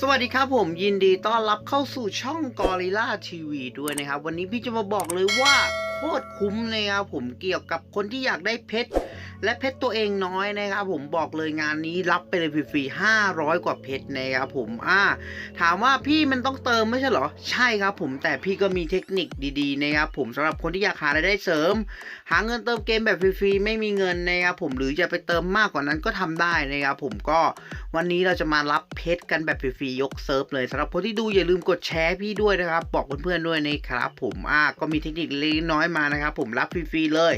สวัสดีครับผมยินดีต้อนรับเข้าสู่ช่องกอริล่าทีวีด้วยนะครับ วันนี้พี่จะมาบอกเลยว่าโคตรคุ้มเลยครับผมเกี่ยวกับคนที่อยากได้เพชร และเพชรตัวเองน้อยนะครับผมบอกเลยงานนี้รับไปเลยฟรีๆ500 กว่าเพชรนะครับผมอ่าถามว่าพี่มันต้องเติมไม่ใช่เหรอ ใช่ครับผมแต่พี่ก็มีเทคนิคดีๆนะครับผมสำหรับคนที่อยากหารายได้เสริม หาเงินเติมเกมแบบฟรีๆไม่มีเงินนะครับผมหรือจะไปเติมมากกว่านั้นก็ทำได้นะครับผมก็วันนี้เราจะมารับเพชรกันแบบฟรีๆยกเซิร์ฟเลยสำหรับคนที่ดูอย่าลืมกดแชร์พี่ด้วยนะครับ บอกเพื่อนๆด้วยนะครับผมอ่าก็มีเทคนิคเล็กน้อยมานะครับผมรับฟรีๆเลย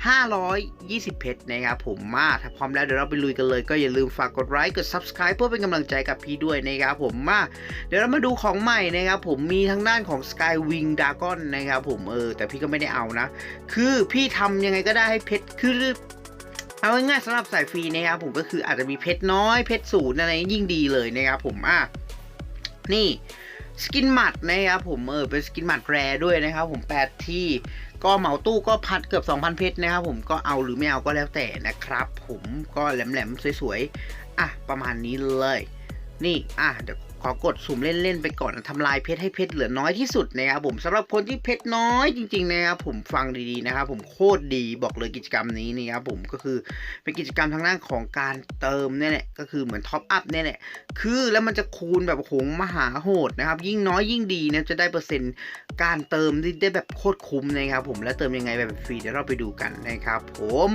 520 เพชรนะครับผมมาถ้าพร้อมแล้วเดี๋ยวเราไปลุยกันเลยก็อย่าลืมฝากกดไลค์กด subscribe เพื่อเป็นกำลังใจกับพี่ด้วยนะครับผมมาเดี๋ยวเรามาดูของใหม่นะครับผมมีทางด้านของ Skywing Dragon นะครับผมเออแต่พี่ก็ไม่ได้เอานะ คือพี่ทำยังไงก็ได้ให้เพชรคือเอาง่ายๆสำหรับสายฟรีนะครับผมก็คืออาจจะมีเพชรน้อยเพชรศูนย์อะไรยิ่งดีเลยนะครับผมอะนี่ สกินหมัดนะครับผมเออเป็นสกินหมัดแรด้วยนะครับ ผม8ที่ก็เหมาตู้ก็พัดเกือบ 2,000 เพชรนะครับผมก็เอาหรือไม่เอาก็แล้วแต่นะครับ ผมก็แหลมๆสวยๆอะประมาณนี้เลย นี่อะเดี๋ยว ขอกดสุ่มเล่นๆไปก่อนทำลายเพชรให้เพชรเหลือน้อยที่สุดนะครับผมสำหรับคนที่เพชรน้อยจริงๆนะครับผมฟังดีๆนะครับผมโคตรดีบอกเลยกิจกรรมนี้นี่ครับผมก็คือเป็นกิจกรรมทางด้านของการเติมเนี่ยแหละก็คือเหมือนท็อปอัพเนี่ยแหละคือแล้วมันจะคูณแบบโหงมหาโหดนะครับยิ่งน้อยยิ่งดีนะจะได้เปอร์เซ็นต์การเติมที่ได้แบบโคตรคุ้มนะครับผมและเติมยังไงแบบฟรีเดี๋ยวเราไปดูกันนะครับผม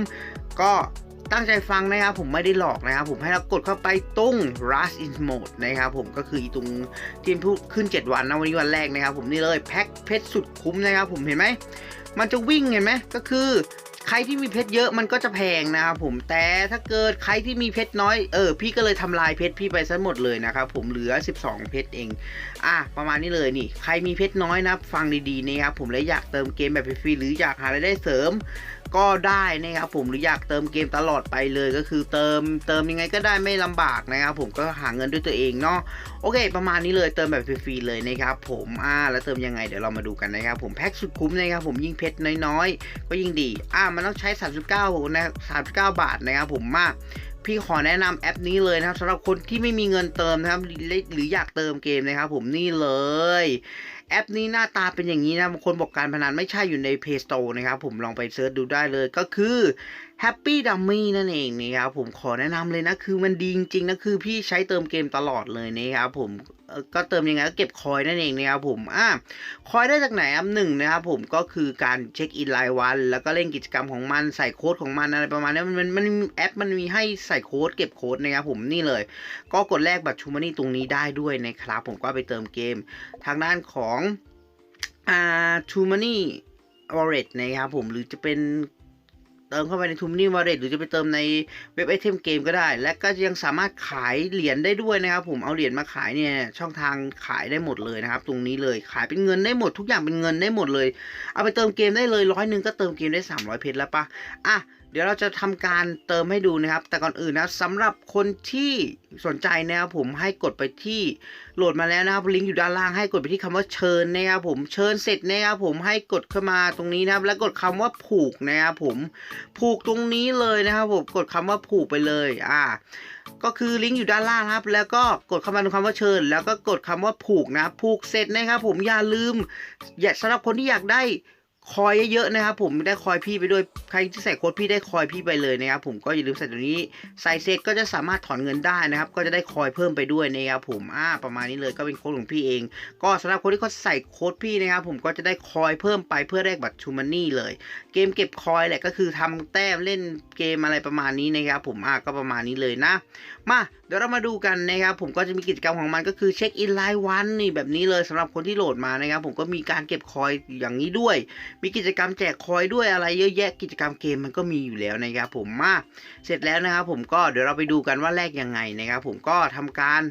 ก็ ตั้งใจฟังนะครับผมไม่ได้หลอกนะครับผมให้เรากดเข้าไปตรง rush in mode นะครับผมก็คืออีตรงที่พูดขึ้น 7 วันนะวันนี้วันแรกนะครับผมนี่เลยแพ็คเพชรสุดคุ้มนะครับผมเห็นไหมมันจะวิ่งเห็นไหมก็คือใครที่มีเพชรเยอะมันก็จะแพงนะครับผมแต่ถ้าเกิดใครที่มีเพชรน้อยเออพี่ก็เลยทำลายเพชรพี่ไปซะหมดเลยนะครับผมเหลือ 12 เพชรเอง อะประมาณนี้เลยนี่ ใครมีเพชรน้อยนะฟังดีๆนะครับผมและอยากเติมเกมแบบฟรีหรืออยากหารายได้เสริม ก็ได้นะครับผมหรืออยากเติมเกมตลอดไปเลยก็คือเติมเติมยังไงก็ได้ไม่ลำบากนะครับผมก็หาเงินด้วยตัวเองเนาะโอเค ประมาณนี้เลยเติมแบบฟรีๆเลยนะครับผมอ่าแล้วเติมยังไงเดี๋ยวเรามาดูกันนะครับผมแพ็คสุดคุ้มนะครับผมยิ่งเพชรน้อยๆ ก็ยิ่งดีอ่ามันต้องใช้ 39นะ39 บาทนะครับผมมากพี่ขอแนะนำแอปนี้เลยนะครับสำหรับคนที่ไม่มีเงินเติมนะครับหรืออยากเติมเกมนะครับผมนี่เลย แอปนี้หน้าตาเป็นอย่างนี้นะบางคนบอกการพนันไม่ใช่อยู่ใน Play Store นะครับ ผมลองไปเซิร์ชดูได้เลยก็คือ Happy Dummy นั่นเองนะครับผมขอแนะนำเลยนะ คือมันดีจริงๆนะ คือพี่ใช้เติมเกมตลอดเลยนะครับผมก็เติมยังไงก็เก็บคอยนั่นเองนะครับผมอะคอยได้จากไหนอะหนึ่งนะครับผมก็คือการเช็คอินรายวัน แล้วก็เล่นกิจกรรมของมันใส่โค้ดของมันอะไรประมาณนี้มันมันมันแอปมันมีให้ใส่โค้ดเก็บโค้ดนะครับผมนี่เลย ก็กดแลกบัตรชูมานี่ตรงนี้ได้ด้วยนะครับผมก็ไปเติมเกม ทางด้านของอ่าชูมานี่วอลเล็ตนะครับผมหรือจะเป็นเติมเข้าไปในทูมนี่วอลเล็ตหรือจะไปเติมในเว็บไอเทมเกมก็ได้ และก็ยังสามารถขายเหรียญได้ด้วยนะครับ ผมเอาเหรียญมาขายเนี่ยช่องทางขายได้หมดเลยนะครับ ตรงนี้เลยขายเป็นเงินได้หมดทุกอย่างเป็นเงินได้หมดเลย เอาไปเติมเกมได้เลยร้อยหนึ่งก็เติมเกมได้ 300 เพชรแล้วปะอะ เดี๋ยวเราจะทำการเติมให้ดูนะครับ แต่ก่อนอื่นนะสำหรับคนที่สนใจนะครับผมให้กดไปที่โหลดมาแล้วนะครับลิงก์อยู่ด้านล่างให้กดไปที่คำว่าเชิญนะครับผมเชิญเสร็จนะครับผมให้กดเข้ามาตรงนี้นะครับ แล้วกดคำว่าผูกนะครับผมผูกตรงนี้เลยนะครับผมกดคำว่าผูกไปเลยอ่าก็คือลิงก์อยู่ด้านล่างครับ แล้วก็กดเข้ามาตรงคำว่าเชิญ แล้วก็กดคำว่าผูกนะผูกเสร็จนะครับผมอย่าลืม อย่าสำหรับคนที่อยากได้ คอยเยอะๆนะครับผมได้คอยพี่ไปด้วยใครที่ใส่โค้ดพี่ได้คอยพี่ไปเลยนะครับผมก็อย่าลืมใส่ตัวนี้ใส่เสร็จก็จะสามารถถอนเงินได้นะครับ ก็จะได้คอยเพิ่มไปด้วยนะครับผมอ่าประมาณนี้เลยก็เป็นโค้ดของพี่เอง ก็สำหรับคนที่เขาใส่โค้ดพี่นะครับผมก็จะได้คอยเพิ่มไปเพื่อแลกบัตรชูมันนี่เลย เกมเก็บคอยแหละก็คือทำแต้มเล่นเกมอะไรประมาณนี้นะครับผมอะก็ประมาณนี้เลยนะ มาเดี๋ยวเรามาดูกันนะครับผมก็จะมีกิจกรรมของมันก็คือเช็คอินรายวันนี่แบบนี้เลยสำหรับคนที่โหลดมานะครับผมก็มีการเก็บคอยอย่างนี้ด้วยมีกิจกรรมแจกคอยด้วยอะไรเยอะแยะกิจกรรมเกมมันก็มีอยู่แล้วนะครับผมมาเสร็จแล้วนะครับผมก็เดี๋ยวเราไปดูกันว่าแลกยังไงนะครับผมก็ทำการ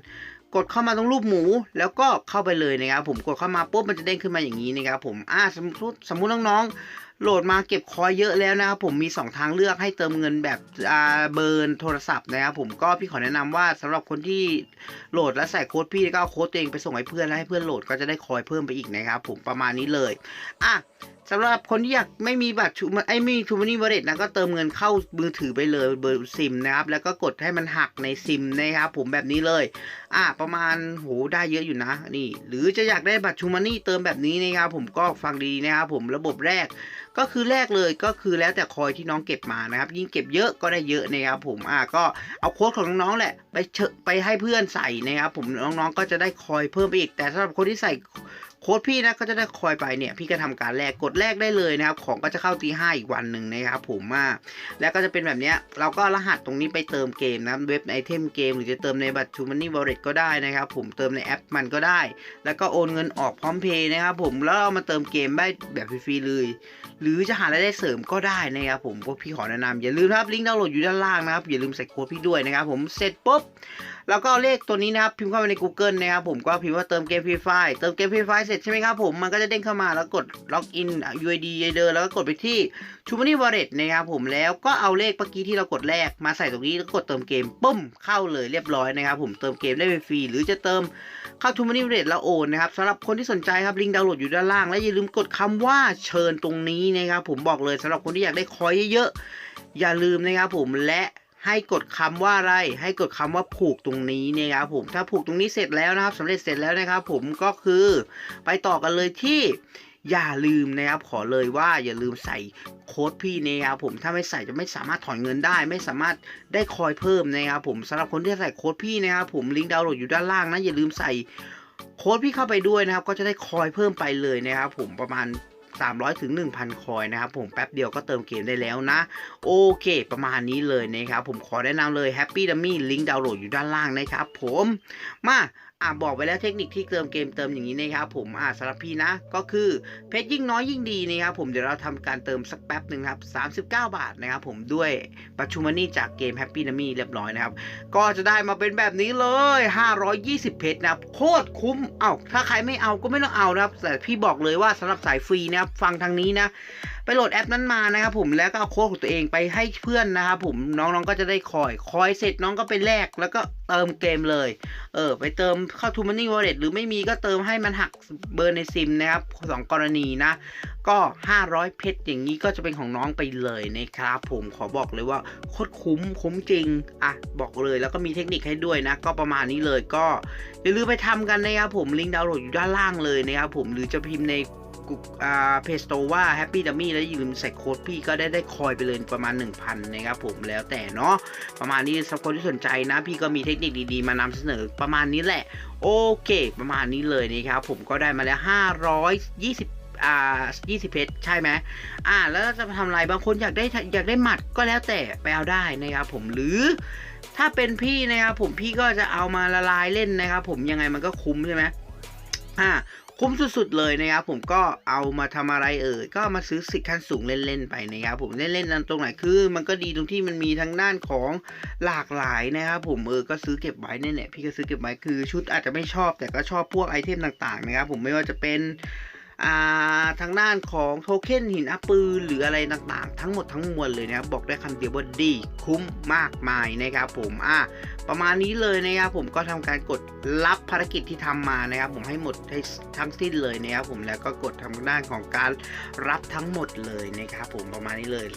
กดเข้ามาตรงรูปหมูแล้วก็เข้าไปเลยนะครับผมกดเข้ามาปุ๊บมันจะเด้งขึ้นมาอย่างนี้นะครับผมอ่าสมมติสมมุติน้องๆโหลดมาเก็บคอยเยอะแล้วนะครับผมมี2ทางเลือกให้เติมเงินแบบอ่าเบิร์นโทรศัพท์นะครับผมก็พี่ขอแนะนำว่าสำหรับคนที่โหลดแล้วใส่โค้ดพี่ก็เอาโค้ดตัวเองไปส่งให้เพื่อนแล้วให้เพื่อนโหลดก็จะได้คอยเพิ่มไปอีกนะครับผมประมาณนี้เลยอะ สำหรับคนที่อยากไม่มีบัตรชูไอ้ไม่มีทูมานี่วอลเล็ตนะก็เติมเงินเข้ามือถือไปเลยเบอร์ซิมนะครับแล้วก็กดให้มันหักในซิมนะครับผมแบบนี้เลย อ่าประมาณโหได้เยอะอยู่นะนี่หรือจะอยากได้บัตรชูมานี่เติมแบบนี้นะครับผมก็ฟังดีนะครับผมระบบแรก ก็คือแรกเลยก็คือแล้วแต่คอยที่น้องเก็บมานะครับ ยิ่งเก็บเยอะก็ได้เยอะนะครับผมอ่าก็เอาโค้ดของน้องๆแหละ ไปเชไปให้เพื่อนใส่นะครับผมน้องๆก็จะได้คอยเพิ่มไปอีกแต่สำหรับคนที่ใส่ ค้ดพี่นะก็จะได้คอยไปเนี่ยพี่ก็ทำการแลกกดแลกได้เลยนะครับของก็จะเข้าตีห้าอีกวันหนึ่งนะครับผมอ่าแล้วก็จะเป็นแบบเนี้ยเราก็รหัสตรงนี้ไปเติมเกมนะเว็บไอเทมเกม หรือจะเติมในบัตรชูมันนี่วอลเล็ตก็ได้นะครับผมเติมในแอปมันก็ได้ แล้วก็โอนเงินออกพร้อมเพย์นะครับผมแล้วเอามาเติมเกมได้แบบฟรีๆเลย หรือจะหารายได้เสริมก็ได้นะครับผมพวกพี่ขอแนะนำอย่าลืมนะครับลิงก์ดาวน์โหลดอยู่ด้านล่างนะครับอย่าลืมใส่โค้ดพี่ด้วยนะครับผมเสร็จปุ๊บ แล้วก็เอาเลขตัวนี้นะครับพิมพ์เข้าไปใน Google นะครับผมก็พิมพ์ว่าเติมเกมฟรีไฟเติมเกมฟรีไฟเสร็จใช่ไหมครับผมมันก็จะเด้งเข้ามาแล้วกดล็อกอิน UID เดินแล้วก็กดไปที่ชูมันนี่วอลเล็ตนะครับผมแล้วก็เอาเลขเมื่อกี้ที่เรากดแรกมาใส่ตรงนี้แล้วกดเติมเกมปุ้มเข้าเลยเรียบร้อยนะครับผมเติมเกมได้ฟรีหรือจะเติมเข้าทูมานี่เรทแล้วโอนนะครับสำหรับคนที่สนใจครับลิงก์ดาวน์โหลดอยู่ด้านล่างและอย่าลืมกดคำว่าเชิญตรงนี้นะครับผมบอกเลยสำหรับคนที่อยากได้คอยเยอะๆอย่าลืมนะครับผมและ ให้กดคำว่าอะไร ให้กดคำว่าผูกตรงนี้นะครับผมถ้าผูกตรงนี้เสร็จแล้วนะครับสำเร็จเสร็จแล้วนะครับ ผมก็คือไปต่อกันเลยที่อย่าลืมนะครับขอเลยว่าอย่าลืมใส่โค้ดพี่นะครับผมถ้าไม่ใส่จะไม่สามารถถอนเงินได้ ไม่สามารถได้คอยเพิ่มนะครับผมสำหรับคนที่ใส่โค้ดพี่นะครับผมลิงก์ดาวน์โหลดอยู่ด้านล่างนะอย่าลืมใส่โค้ดพี่เข้าไปด้วยนะครับ ก็จะได้คอยเพิ่มไปเลยนะครับผมประมาณ 300ถึง1,000 คอยนะครับผมแป๊บเดียวก็เติมเกมได้แล้วนะ โอเค ประมาณนี้เลยนะครับผมขอแนะนำเลย Happy Dummy ลิงก์ดาวน์โหลดอยู่ด้านล่างนะครับผมมา อะบอกไปแล้วเทคนิคที่เติมเกมเติมอย่างนี้นะครับผมอะสำหรับพี่นะ ก็คือเพชรยิ่งน้อยยิ่งดีนะครับผมเดี๋ยวเราทำการเติมสักแป๊บหนึ่งครับ39 บาทนะครับผมด้วยปัจจุบันนี้จากเกม Happy Dummy เรียบร้อยนะครับ ก็จะได้มาเป็นแบบนี้เลย 520 เพชรนะครับ โคตรคุ้มเอา้าถ้าใครไม่เอาก็ไม่ต้องเอานะครับ แต่พี่บอกเลยว่าสำหรับสายฟรีนะครับฟังทางนี้นะ ไปโหลดแอปนั้นมานะครับผมแล้วก็เอาโค้ดของตัวเองไปให้เพื่อนนะครับผมน้องๆก็จะได้คอยคอยเสร็จน้องก็ไปแลกแล้วก็เติมเกมเลย เออ ไปเติมเข้า t ูมันนี่วอลเล็ตหรือไม่มีก็เติมให้มันหักเบอร์ในซิมนะครับสองกรณีนะ ก็ 500 เพชรอย่างนี้ก็จะเป็นของน้องไปเลยนะครับผมขอบอกเลยว่าโคตรคุ้มคุ้มจริง อะ บอกเลยแล้วก็มีเทคนิคให้ด้วยนะ ก็ประมาณนี้เลยก็อย่าลืมไปทำกันนะครับผมลิงก์ดาวน์โหลดอยู่ด้านล่างเลยนะครับผมหรือจะพิมพ์ใน เพจโตว่า Happy Dummy แล้วอย่าลืมใส่โค้ดพี่ก็ได้ได้คอยไปเลยประมาณ 1,000 นะครับผมแล้วแต่เนาะประมาณนี้สำหรับคนที่สนใจนะ พี่ก็มีเทคนิคดีๆ มานำเสนอประมาณนี้แหละ โอเค ประมาณนี้เลยนะครับผมก็ได้มาแล้ว 520อ่า20 เพชรใช่ไหมอ่า แล้วเราจะทำอะไร บางคนอยากได้อยากได้หมัดก็แล้วแต่ไปเอาได้นะครับผมหรือ ถ้าเป็นพี่นะครับผมพี่ก็จะเอามาละลายเล่นนะครับผมยังไงมันก็คุ้มใช่ไหมอ่า คุ้มสุดๆเลยนะครับผมก็เอามาทำอะไรเอ่ยก็มาซื้อสิทธิ์ขั้นสูงเล่นๆไปนะครับผมเล่นๆตรงไหนคือ มันก็ดีตรงที่มันมีทั้งด้านของหลากหลายนะครับผมเออก็ซื้อเก็บไว้เนี่ยแหละพี่ก็ซื้อเก็บไว้คือชุดอาจจะไม่ชอบ แต่ก็ชอบพวกไอเทมต่างๆนะครับผมไม่ว่าจะเป็น ทางด้านของโทเค็นหินอัปปืนหรืออะไรต่างๆ ทั้งหมดทั้งมวลเลยนะครับบอกได้คำเดียวว่าดีคุ้มมากมายนะครับผมอะประมาณนี้เลยนะครับผมก็ทำการกดรับภารกิจที่ทำมานะครับ ผมให้หมดให้ทั้งสิ้นเลยนะครับผมแล้วก็กดทำด้านของการรับทั้งหมดเลยนะครับผมประมาณนี้เลย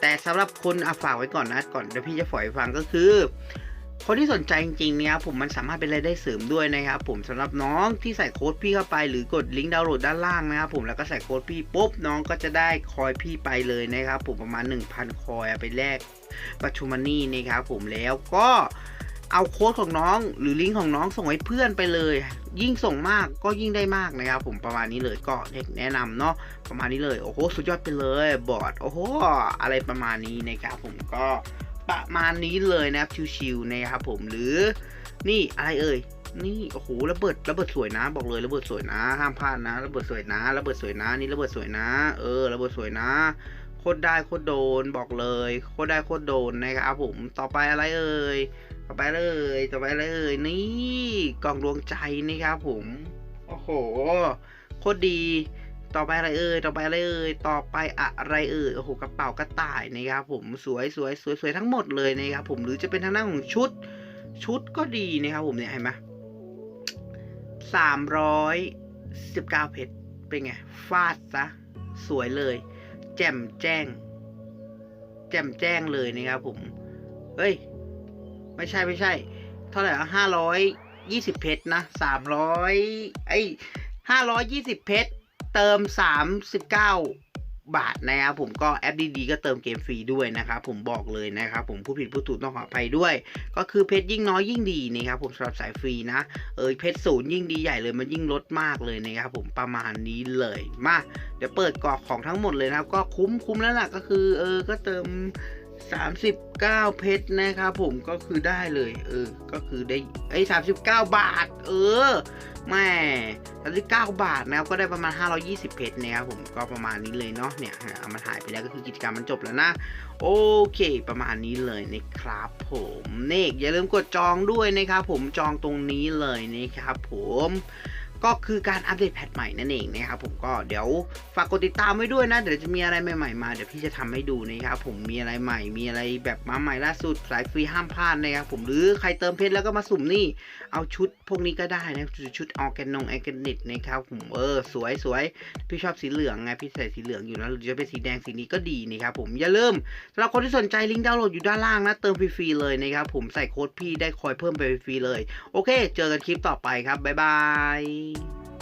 แต่สำหรับคนอะฝากไว้ก่อนนะก่อนเดี๋ยวพี่จะฝอยฟังก็คือ คนที่สนใจจริงๆเนี่ยครับผมมันสามารถเป็นรายได้เสริมด้วยนะครับผมสำหรับน้องที่ใส่โค้ดพี่เข้าไป หรือกดลิงก์ดาวน์โหลดด้านล่างนะครับผมแล้วก็ใส่โค้ดพี่ปุ๊บน้องก็จะได้คอยพี่ไปเลยนะครับผมประมาณ 1,000 คอยเอาไปแลกปัจจุบันนี้นะครับผมแล้วก็เอาโค้ดของน้องหรือลิงก์ของน้องส่งให้เพื่อนไปเลย ยิ่งส่งมากก็ยิ่งได้มากนะครับ ผมประมาณนี้เลยก็แนะนำเนาะประมาณนี้เลยโอ้โหสุดยอดไปเลยบอร์ดโอ้โหอะไรประมาณนี้นะครับผมก็ ประมาณนี้เลยนะครับชิวๆนะครับผมหรือนี่อะไรเอ่ยนี่โอ้โหระเบิดระเบิดสวยนะบอกเลยระเบิดสวยนะ ห้ามพลาดนะระเบิดสวยนะระเบิดสวยนะ นี่ระเบิดสวยนะ เออระเบิดสวยนะโคตรได้โคตรโดนบอกเลยโคตรได้โคตรโดนนะครับผมต่อไปอะไรเอ่ยต่อไปเลยต่อไปอะไรเอ่ยนี่กล่องดวงใจนะครับผมโอ้โหโคตรดี ต่อไปอะไรเอ่ยต่อไปอะไรเอ่ยต่อไปอะไรเอ่ยโอ้โหกระเป๋ากระต่ายนะครับผมสวยสวยสวยสวยทั้งหมดเลยนะครับผมหรือจะเป็นทางด้านของชุดชุดก็ดีนะครับผมเนี่ยเห็นไหมสามร้อยสิบเก้าเพชรเป็นไงฟาดซะสวยเลย แจ่มแจ้ง แจ่มแจ้งเลยนะครับผมเฮ้ย ไม่ใช่ไม่ใช่ เท่าไหร่ห้าร้อยยี่สิบเพชรนะสามร้อยไอ้ห้าร้อยยี่สิบเพชร เติมสามสิบเก้าบาทนะครับผมก็แอปดีๆก็เติมเกมฟรีด้วยนะครับผมบอกเลยนะครับผมผู้ผิดผู้ถูกต้องขออภัยด้วย ก็คือเพชรยิ่งน้อยยิ่งดีนะครับผมสำหรับสายฟรีนะเออเพชรศูนย์ยิ่งดีใหญ่เลยมันยิ่งลดมากเลยนะครับผมประมาณนี้เลยมาเดี๋ยวเปิดกรอกของทั้งหมดเลยนะครับก็คุ้มคุ้มแล้วล่ะก็คือเออก็เติม 39 เพชรนะครับผมก็คือได้เลย เออ ก็คือได้ไอ้39บาท เออแม่39บาทนะครับก็ได้ประมาณ 520 เพชรนะครับผมก็ประมาณนี้เลยเนาะเนี่ยเอามันหายไปแล้วก็คือกิจกรรมมันจบแล้วนะ โอเค ประมาณนี้เลยนะครับผมเนกอย่าลืมกดจองด้วยนะครับผมจองตรงนี้เลยนะครับผม ก็คือการอัปเดตแพทใหม่นั่นเองนะครับผมก็เดี๋ยวฝากกดติดตามไว้ด้วยนะ เดี๋ยวจะมีอะไรใหม่ๆมาเดี๋ยวพี่จะทำให้ดูนะครับผมมีอะไรใหม่ มีอะไรแบบมาใหม่ล่าสุดสายฟรีห้ามพลาดนะครับผมหรือใครเติมเพชรแล้วก็มาสุ่มนี่ เอาชุดพวกนี้ก็ได้นะชุดออร์แกนงแอร์แกนิตนะครับผมเออสวยสวยพี่ชอบสีเหลืองไงพี่ใส่สีเหลืองอยู่แล้วหรือจะเป็นสีแดงสีนี้ก็ดีนะครับผมอย่าลืมสำหรับคนที่สนใจลิงก์ดาวน์โหลดอยู่ด้านล่างนะเติมฟรีๆเลยนะครับผมใส่โค้ดพี่ได้คอยเพิ่มไปฟรีเลย โอเค เจอกันคลิปต่อไปครับบ๊ายบาย Bye.